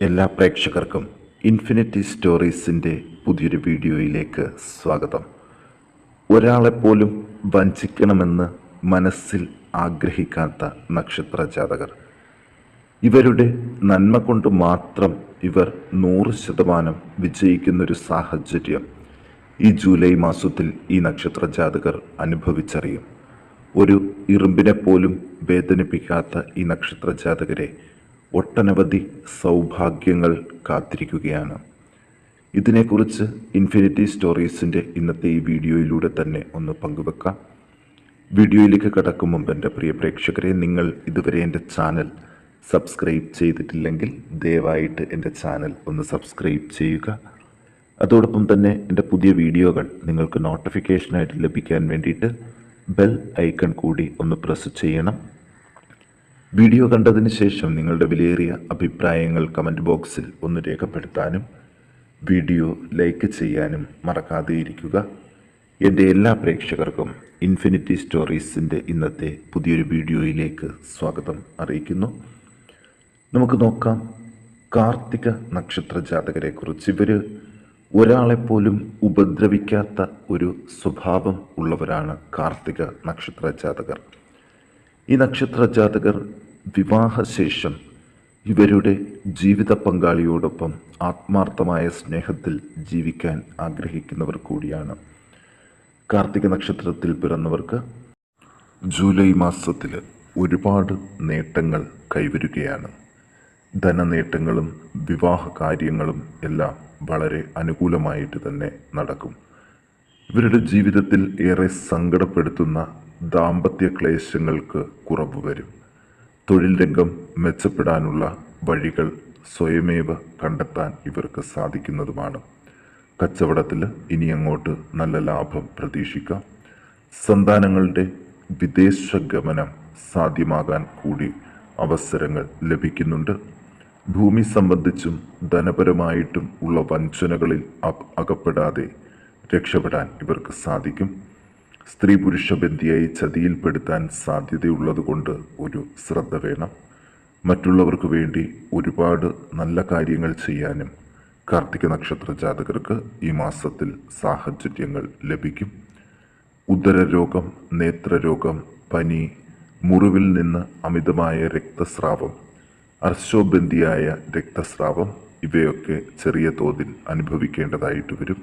എല്ലാ പ്രേക്ഷകർക്കും ഇൻഫിനിറ്റി സ്റ്റോറീസിന്റെ പുതിയൊരു വീഡിയോയിലേക്ക് സ്വാഗതം. ഒരാളെപ്പോലും വഞ്ചിക്കണമെന്ന് മനസ്സിൽ ആഗ്രഹിക്കാത്ത നക്ഷത്ര ജാതകർ ഇവരുടെ നന്മ കൊണ്ട് മാത്രം ഇവർ നൂറ് ശതമാനം വിജയിക്കുന്നൊരു സാഹചര്യം ഈ ജൂലൈ മാസത്തിൽ ഈ നക്ഷത്ര ജാതകർ അനുഭവിച്ചറിയും. ഒരു ഇറുമ്പിനെ പോലും വേദനിപ്പിക്കാത്ത ഈ നക്ഷത്ര ജാതകരെ ഒട്ടനവധി സൗഭാഗ്യങ്ങൾ കാത്തിരിക്കുകയാണ്. ഇതിനെക്കുറിച്ച് ഇൻഫിനിറ്റി സ്റ്റോറീസിന്റെ ഇന്നത്തെ ഈ വീഡിയോയിലൂടെ തന്നെ ഒന്ന് പങ്കുവെക്കാം. വീഡിയോയിലേക്ക് കടക്കും മുമ്പ് എന്റെ പ്രിയ പ്രേക്ഷകരെ നിങ്ങൾ ഇതുവരെ എന്റെ ചാനൽ സബ്സ്ക്രൈബ് ചെയ്തിട്ടില്ലെങ്കിൽ ദയവായിട്ട് എന്റെ ചാനൽ ഒന്ന് സബ്സ്ക്രൈബ് ചെയ്യുക. അതോടൊപ്പം തന്നെ എന്റെ പുതിയ വീഡിയോകൾ നിങ്ങൾക്ക് നോട്ടിഫിക്കേഷനായിട്ട് ലഭിക്കാൻ വേണ്ടിയിട്ട് ബെൽ ഐക്കൺ കൂടി ഒന്ന് പ്രസ് ചെയ്യണം. വീഡിയോ കണ്ടതിന് ശേഷം നിങ്ങളുടെ വിലയേറിയ അഭിപ്രായങ്ങൾ കമന്റ് ബോക്സിൽ ഒന്ന് രേഖപ്പെടുത്താനും വീഡിയോ ലൈക്ക് ചെയ്യാനും മറക്കാതെ ഇരിക്കുക. എന്റെ എല്ലാ പ്രേക്ഷകർക്കും ഇൻഫിനിറ്റി സ്റ്റോറീസിന്റെ ഇന്നത്തെ പുതിയൊരു വീഡിയോയിലേക്ക് സ്വാഗതം അറിയിക്കുന്നു. നമുക്ക് നോക്കാം കാർത്തിക നക്ഷത്ര ജാതകരെക്കുറിച്ച്. ഇവർ ഒരാളെപ്പോലും ഉപദ്രവിക്കാത്ത ഒരു സ്വഭാവം ഉള്ളവരാണ് കാർത്തിക നക്ഷത്ര ജാതകർ. ഈ നക്ഷത്ര ജാതകർ വിവാഹശേഷം ഇവരുടെ ജീവിത പങ്കാളിയോടൊപ്പം ആത്മാർത്ഥമായ സ്നേഹത്തിൽ ജീവിക്കാൻ ആഗ്രഹിക്കുന്നവർ കൂടിയാണ്. കാർത്തിക നക്ഷത്രത്തിൽ പിറന്നവർക്ക് ജൂലൈ മാസത്തിൽ ഒരുപാട് നേട്ടങ്ങൾ കൈവരുകയാണ്. ധനനേട്ടങ്ങളും വിവാഹ കാര്യങ്ങളും എല്ലാം വളരെ അനുകൂലമായിട്ട് തന്നെ നടക്കും. ഇവരുടെ ജീവിതത്തിൽ ഏറെ സങ്കടപ്പെടുത്തുന്ന ദാമ്പത്യ ക്ലേശങ്ങൾക്ക് കുറവ് വരും. തൊഴിൽ രംഗം മെച്ചപ്പെടാനുള്ള വഴികൾ സ്വയമേവ കണ്ടെത്താൻ ഇവർക്ക് സാധിക്കുന്നതുമാണ്. കച്ചവടത്തിൽ ഇനി അങ്ങോട്ട് നല്ല ലാഭം പ്രതീക്ഷിക്കാം. സന്താനങ്ങളുടെ വിദേശ ഗമനം സാധ്യമാകാൻ കൂടി അവസരങ്ങൾ ലഭിക്കുന്നുണ്ട്. ഭൂമി സംബന്ധിച്ചും ധനപരമായിട്ടും ഉള്ള വഞ്ചനകളിൽ അകപ്പെടാതെ രക്ഷപ്പെടാൻ ഇവർക്ക് സാധിക്കും. സ്ത്രീ പുരുഷ ബന്ധിയായി ചതിയിൽപ്പെടുത്താൻ സാധ്യതയുള്ളതുകൊണ്ട് ഒരു ശ്രദ്ധ വേണം. മറ്റുള്ളവർക്ക് വേണ്ടി ഒരുപാട് നല്ല കാര്യങ്ങൾ ചെയ്യാനും കാർത്തിക നക്ഷത്ര ജാതകർക്ക് ഈ മാസത്തിൽ സാഹചര്യങ്ങൾ ലഭിക്കും. ഉദരരോഗം നേത്രരോഗം പനി മുറിവിൽ നിന്ന് അമിതമായ രക്തസ്രാവം അർശോബന്ധിയായ രക്തസ്രാവം ഇവയൊക്കെ ചെറിയ തോതിൽ അനുഭവിക്കേണ്ടതായിട്ട് വരും.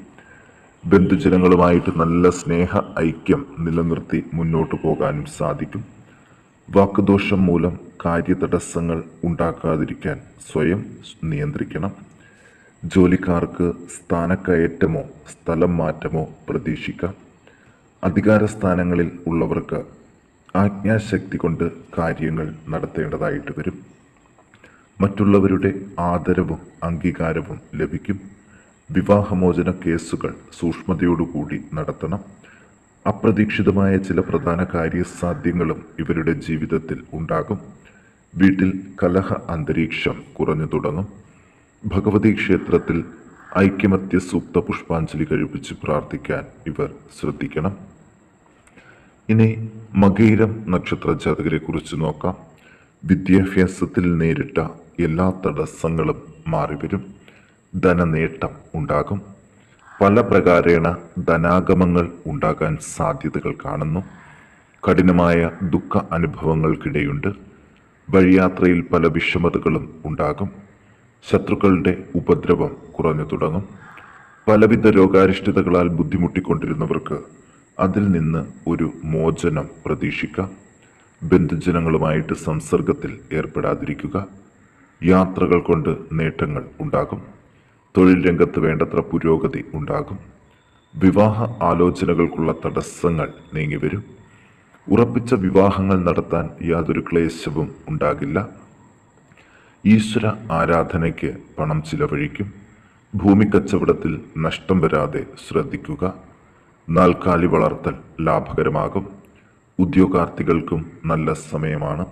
ബന്ധുജനങ്ങളുമായിട്ട് നല്ല സ്നേഹ ഐക്യം നിലനിർത്തി മുന്നോട്ട് പോകാനും സാധിക്കും. വാക്കുദോഷം മൂലം കാര്യതടസ്സങ്ങൾ ഉണ്ടാക്കാതിരിക്കാൻ സ്വയം നിയന്ത്രിക്കണം. ജോലിക്കാർക്ക് സ്ഥാനക്കയറ്റമോ സ്ഥലം മാറ്റമോ പ്രതീക്ഷിക്കാം. അധികാര സ്ഥാനങ്ങളിൽ ഉള്ളവർക്ക് ആജ്ഞാശക്തി കൊണ്ട് കാര്യങ്ങൾ നടത്തേണ്ടതായിട്ട് വരും. മറ്റുള്ളവരുടെ ആദരവും അംഗീകാരവും ലഭിക്കും. വിവാഹമോചന കേസുകൾ സൂക്ഷ്മതയോടുകൂടി നടത്തണം. അപ്രതീക്ഷിതമായ ചില പ്രധാന കാര്യസാധ്യങ്ങളും ഇവരുടെ ജീവിതത്തിൽ ഉണ്ടാകും. വീട്ടിൽ കലഹ അന്തരീക്ഷം കുറഞ്ഞു തുടങ്ങും. ഭഗവതി ക്ഷേത്രത്തിൽ ഐക്യമത്യ സൂക്ത പുഷ്പാഞ്ജലി കഴിപ്പിച്ച് പ്രാർത്ഥിക്കാൻ ഇവർ ശ്രദ്ധിക്കണം. ഇനി മകയിരം നക്ഷത്ര ജാതകരെ കുറിച്ച് നോക്കാം. വിദ്യാഭ്യാസത്തിൽ നേരിട്ട എല്ലാ തടസ്സങ്ങളും മാറിവരും. ധനനേട്ടം ഉണ്ടാകും. പല പ്രകാരേണ ധനാഗമങ്ങൾ ഉണ്ടാകാൻ സാധ്യതകൾ കാണുന്നു. കഠിനമായ ദുഃഖ അനുഭവങ്ങൾക്കിടയുണ്ട്. വഴിയാത്രയിൽ പല വിഷമതകളും ഉണ്ടാകും. ശത്രുക്കളുടെ ഉപദ്രവം കുറഞ്ഞു തുടങ്ങും. പലവിധ രോഗാരിഷ്ടതകളാൽ ബുദ്ധിമുട്ടിക്കൊണ്ടിരുന്നവർക്ക് അതിൽ നിന്ന് ഒരു മോചനം പ്രതീക്ഷിക്കാം. ബന്ധുജനങ്ങളുമായിട്ട് സംസർഗത്തിൽ ഏർപ്പെടാതിരിക്കുക. യാത്രകൾ കൊണ്ട് നേട്ടങ്ങൾ ഉണ്ടാകും. തൊഴിൽ രംഗത്ത് വേണ്ടത്ര പുരോഗതി ഉണ്ടാകും. വിവാഹ ആലോചനകൾക്കുള്ള തടസ്സങ്ങൾ നീങ്ങിവരും. ഉറപ്പിച്ച വിവാഹങ്ങൾ നടത്താൻ യാതൊരു ക്ലേശവും ഉണ്ടാകില്ല. ഈശ്വര ആരാധനയ്ക്ക് പണം ചിലവഴിക്കും. ഭൂമി കച്ചവടത്തിൽ നഷ്ടം വരാതെ ശ്രദ്ധിക്കുക. നാൽക്കാലി വളർത്തൽ ലാഭകരമാകും. ഉദ്യോഗാർത്ഥികൾക്കും നല്ല സമയമാണ്.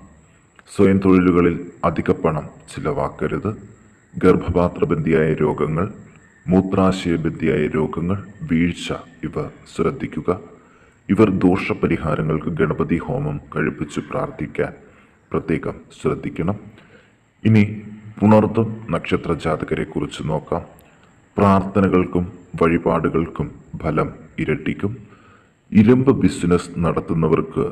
സ്വയം തൊഴിലുകളിൽ അധിക പണം ചിലവാക്കരുത്. ഗർഭപാത്രബന്ധിയായ രോഗങ്ങൾ മൂത്രാശയബന്ധിയായ രോഗങ്ങൾ വീഴ്ച ഇവ ശ്രദ്ധിക്കുക. ഇവർ ദോഷപരിഹാരങ്ങൾക്ക് ഗണപതി ഹോമം കഴിപ്പിച്ച് പ്രാർത്ഥിക്കാൻ പ്രത്യേകം ശ്രദ്ധിക്കണം. ഇനി പുണർത്തും നക്ഷത്ര ജാതകരെ കുറിച്ച് നോക്കാം. പ്രാർത്ഥനകൾക്കും വഴിപാടുകൾക്കും ഫലം ഇരട്ടിക്കും. ഇരുമ്പ് ബിസിനസ് നടത്തുന്നവർക്ക്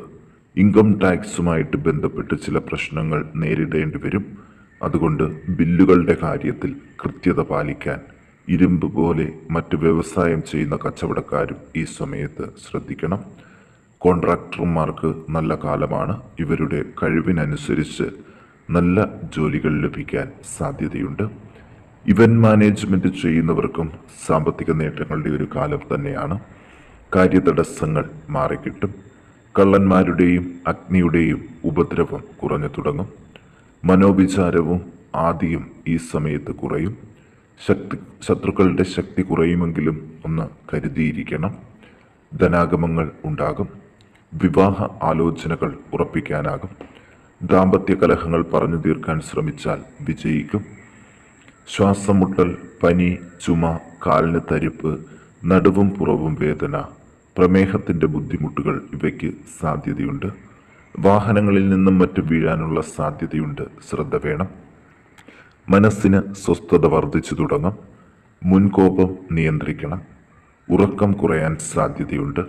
ഇൻകം ടാക്സുമായിട്ട് ബന്ധപ്പെട്ട് ചില പ്രശ്നങ്ങൾ നേരിടേണ്ടി വരും. അതുകൊണ്ട് ബില്ലുകളുടെ കാര്യത്തിൽ കൃത്യത പാലിക്കാൻ ഇരുമ്പ് പോലെ മറ്റ് വ്യവസായം ചെയ്യുന്ന കച്ചവടക്കാരും ഈ സമയത്ത് ശ്രദ്ധിക്കണം. കോൺട്രാക്ടർമാർക്ക് നല്ല കാലമാണ്. ഇവരുടെ കഴിവിനനുസരിച്ച് നല്ല ജോലികൾ ലഭിക്കാൻ സാധ്യതയുണ്ട്. ഇവന്റ് മാനേജ്മെന്റ് ചെയ്യുന്നവർക്കും സാമ്പത്തിക നേട്ടങ്ങളുടെ ഒരു കാലം തന്നെയാണ്. കാര്യതടസ്സങ്ങൾ മാറിക്കിട്ടും. കള്ളന്മാരുടെയും അഗ്നിയുടെയും ഉപദ്രവം കുറഞ്ഞു തുടങ്ങും. മനോവിചാരവും ആദിയും ഈ സമയത്ത് കുറയും. ശക്തി ശത്രുക്കളുടെ ശക്തി കുറയുമെങ്കിലും ഒന്ന് കരുതിയിരിക്കണം. ധനാഗമങ്ങൾ ഉണ്ടാകും. വിവാഹ ആലോചനകൾ ഉറപ്പിക്കാനാകും. ദാമ്പത്യ കലഹങ്ങൾ പറഞ്ഞു തീർക്കാൻ ശ്രമിച്ചാൽ വിജയിക്കും. ശ്വാസമുട്ടൽ പനി ചുമ കാലിന് തരിപ്പ് നടുവും പുറവും വേദന പ്രമേഹത്തിന്റെ ബുദ്ധിമുട്ടുകൾ ഇവയ്ക്ക് സാധ്യതയുണ്ട്. വാഹനങ്ങളിൽ നിന്നും മറ്റും വീഴാനുള്ള സാധ്യതയുണ്ട്. ശ്രദ്ധ വേണം. മനസ്സിന് സ്വസ്ഥത വർദ്ധിച്ചു തുടങ്ങും. മുൻകോപം നിയന്ത്രിക്കണം. ഉറക്കം കുറയാൻ സാധ്യതയുണ്ട്.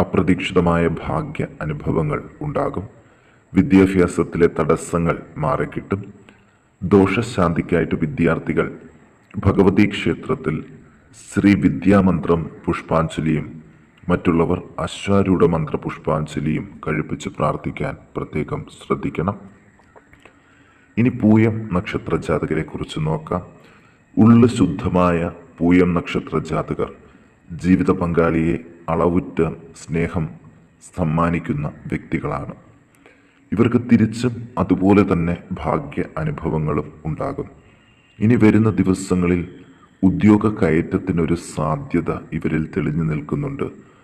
അപ്രതീക്ഷിതമായ ഭാഗ്യ അനുഭവങ്ങൾ ഉണ്ടാകും. വിദ്യാഭ്യാസത്തിലെ തടസ്സങ്ങൾ മാറിക്കിട്ടും. ദോഷശാന്തിക്കായിട്ട് വിദ്യാർത്ഥികൾ ഭഗവതി ക്ഷേത്രത്തിൽ ശ്രീ വിദ്യാമന്ത്രം പുഷ്പാഞ്ജലിയും മറ്റുള്ളവർ അശ്വാരൂഢ മന്ത്രപുഷ്പാഞ്ജലിയും കഴിപ്പിച്ച് പ്രാർത്ഥിക്കാൻ പ്രത്യേകം ശ്രദ്ധിക്കണം. ഇനി പൂയം നക്ഷത്ര ജാതകരെ കുറിച്ച് നോക്കാം. ഉള്ളു ശുദ്ധമായ പൂയം നക്ഷത്ര ജാതകർ ജീവിത പങ്കാളിയെ അളവുറ്റ സ്നേഹം സമ്മാനിക്കുന്ന വ്യക്തികളാണ്. ഇവർക്ക് തിരിച്ചും അതുപോലെ തന്നെ ഭാഗ്യ അനുഭവങ്ങളും ഉണ്ടാകും. ഇനി വരുന്ന ദിവസങ്ങളിൽ ഉദ്യോഗ കയറ്റത്തിനൊരു സാധ്യത ഇവരിൽ തെളിഞ്ഞു നിൽക്കുന്നുണ്ട്.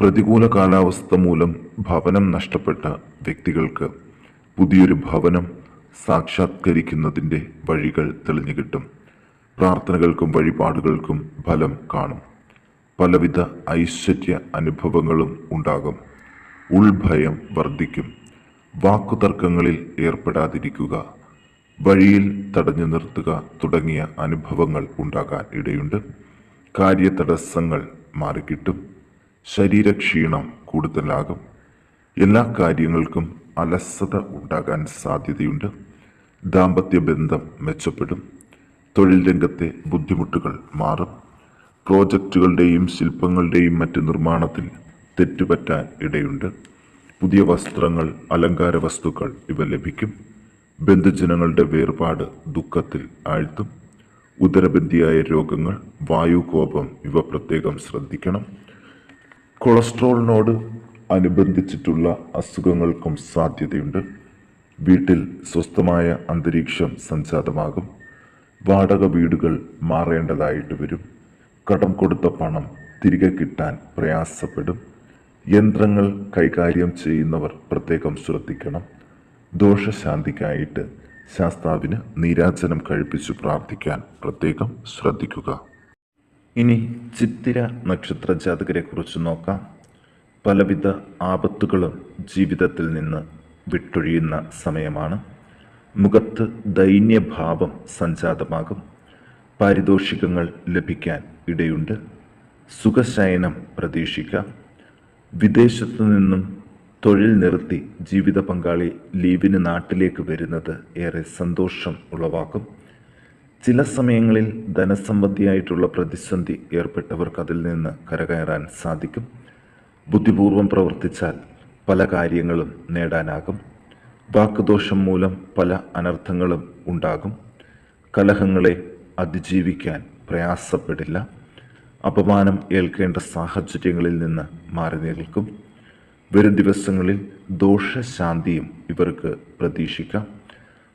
പ്രതികൂല കാലാവസ്ഥ മൂലം ഭവനം നഷ്ടപ്പെട്ട വ്യക്തികൾക്ക് പുതിയൊരു ഭവനം സാക്ഷാത്കരിക്കുന്നതിന്റെ വഴികൾ തെളിഞ്ഞു കിട്ടും. പ്രാർത്ഥനകൾക്കും വഴിപാടുകൾക്കും ഫലം കാണും. പലവിധ ഐശ്വര്യ അനുഭവങ്ങളും ഉണ്ടാകും. ഉൾഭയം വർദ്ധിക്കും. വാക്കുതർക്കങ്ങളിൽ ഏർപ്പെടാതിരിക്കുക. വഴിയിൽ തടഞ്ഞു നിർത്തുക തുടങ്ങിയ അനുഭവങ്ങൾ ഉണ്ടാകാൻ ഇടയുണ്ട്. കാര്യതടസ്സങ്ങൾ മാറിക്കിട്ടും. ശരീരക്ഷീണം കൂടുതലാകും. എല്ലാ കാര്യങ്ങൾക്കും അലസത ഉണ്ടാകാൻ സാധ്യതയുണ്ട്. ദാമ്പത്യ ബന്ധം മെച്ചപ്പെടും. തൊഴിൽ രംഗത്തെ ബുദ്ധിമുട്ടുകൾ മാറും. പ്രോജക്റ്റുകളുടെയും ശില്പങ്ങളുടെയും മറ്റ് നിർമ്മാണത്തിൽ തെറ്റുപറ്റാൻ ഇടയുണ്ട്. പുതിയ വസ്ത്രങ്ങൾ അലങ്കാര വസ്തുക്കൾ ഇവ ലഭിക്കും. ബന്ധുജനങ്ങളുടെ വേർപാട് ദുഃഖത്തിൽ ആഴ്ത്തും. ഉദരബന്ധിയായ രോഗങ്ങൾ വായുകോപം ഇവ പ്രത്യേകം ശ്രദ്ധിക്കണം. കൊളസ്ട്രോളിനോട് അനുബന്ധിച്ചിട്ടുള്ള അസുഖങ്ങൾക്കും സാധ്യതയുണ്ട്. വീട്ടിൽ സ്വസ്ഥമായ അന്തരീക്ഷം സംജാതമാകും വാടക വീടുകൾ മാറേണ്ടതായിട്ട് വരും. കടം കൊടുത്ത പണം തിരികെ കിട്ടാൻ പ്രയാസപ്പെടും. യന്ത്രങ്ങൾ കൈകാര്യം ചെയ്യുന്നവർ പ്രത്യേകം ശ്രദ്ധിക്കണം. ദോഷശാന്തിക്കായിട്ട് ശാസ്താവിന് നീരാജനം കഴിപ്പിച്ചു പ്രാർത്ഥിക്കാൻ പ്രത്യേകം ശ്രദ്ധിക്കുക. ഇനി ചിത്തിര നക്ഷത്ര ജാതകരെ കുറിച്ച് നോക്കാം. പലവിധ ആപത്തുകളും ജീവിതത്തിൽ നിന്ന് വിട്ടൊഴിയുന്ന സമയമാണ്. മുഖത്ത് ദൈന്യഭാവം സംജാതമാകും. പാരിതോഷികങ്ങൾ ലഭിക്കാൻ ഇടയുണ്ട്. സുഖശയനം പ്രതീക്ഷിക്കാം. വിദേശത്തു നിന്നും തൊഴിൽ നിർത്തി ജീവിത പങ്കാളി ലീവിന് നാട്ടിലേക്ക് വരുന്നത് ഏറെ സന്തോഷം ഉളവാക്കും. ചില സമയങ്ങളിൽ ധനസംബന്ധിയായിട്ടുള്ള പ്രതിസന്ധി ഏർപ്പെട്ടവർക്ക് അതിൽ നിന്ന് കരകയറാൻ സാധിക്കും. ബുദ്ധിപൂർവം പ്രവർത്തിച്ചാൽ പല കാര്യങ്ങളും നേടാനാകും. വാക്കുദോഷം മൂലം പല അനർത്ഥങ്ങളും ഉണ്ടാകും. കലഹങ്ങളെ അതിജീവിക്കാൻ പ്രയാസപ്പെടില്ല. അപമാനം ഏൽക്കേണ്ട സാഹചര്യങ്ങളിൽ നിന്ന് മാറി നിൽക്കും. വരും ദിവസങ്ങളിൽ ദോഷശാന്തിയും ഇവർക്ക് പ്രതീക്ഷിക്കാം.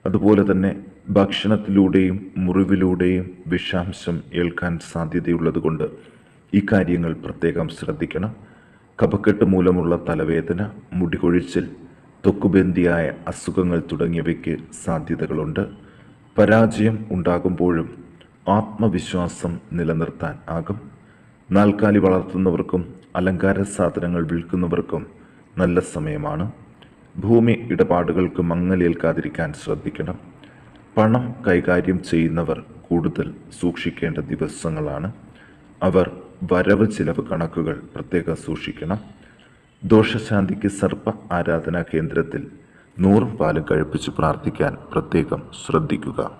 അതുപോലെ തന്നെ ഭക്ഷണത്തിലൂടെയും മുറിവിലൂടെയും വിഷാംശം ഏൽക്കാൻ സാധ്യതയുള്ളതുകൊണ്ട് ഈ കാര്യങ്ങൾ പ്രത്യേകം ശ്രദ്ധിക്കണം. കഫക്കെട്ട് മൂലമുള്ള തലവേദന മുടികൊഴിച്ചിൽ തൊക്കുബന്ധിയായ അസുഖങ്ങൾ തുടങ്ങിയവയ്ക്ക് സാധ്യതകളുണ്ട്. പരാജയം ഉണ്ടാകുമ്പോഴും ആത്മവിശ്വാസം നിലനിർത്താൻ ആകും. നാൽക്കാലി വളർത്തുന്നവർക്കും അലങ്കാര സാധനങ്ങൾ വിൽക്കുന്നവർക്കും നല്ല സമയമാണ്. ഭൂമി ഇടപാടുകൾക്ക് മങ്ങലേൽക്കാതിരിക്കാൻ ശ്രദ്ധിക്കണം. പണം കൈകാര്യം ചെയ്യുന്നവർ കൂടുതൽ സൂക്ഷിക്കേണ്ട ദിവസങ്ങളാണ്. അവർ വരവ് ചിലവ് കണക്കുകൾ പ്രത്യേകം സൂക്ഷിക്കണം. ദോഷശാന്തിക്ക് സർപ്പ ആരാധനാ കേന്ദ്രത്തിൽ നൂറും പാലും കഴിപ്പിച്ച് പ്രാർത്ഥിക്കാൻ പ്രത്യേകം ശ്രദ്ധിക്കുക.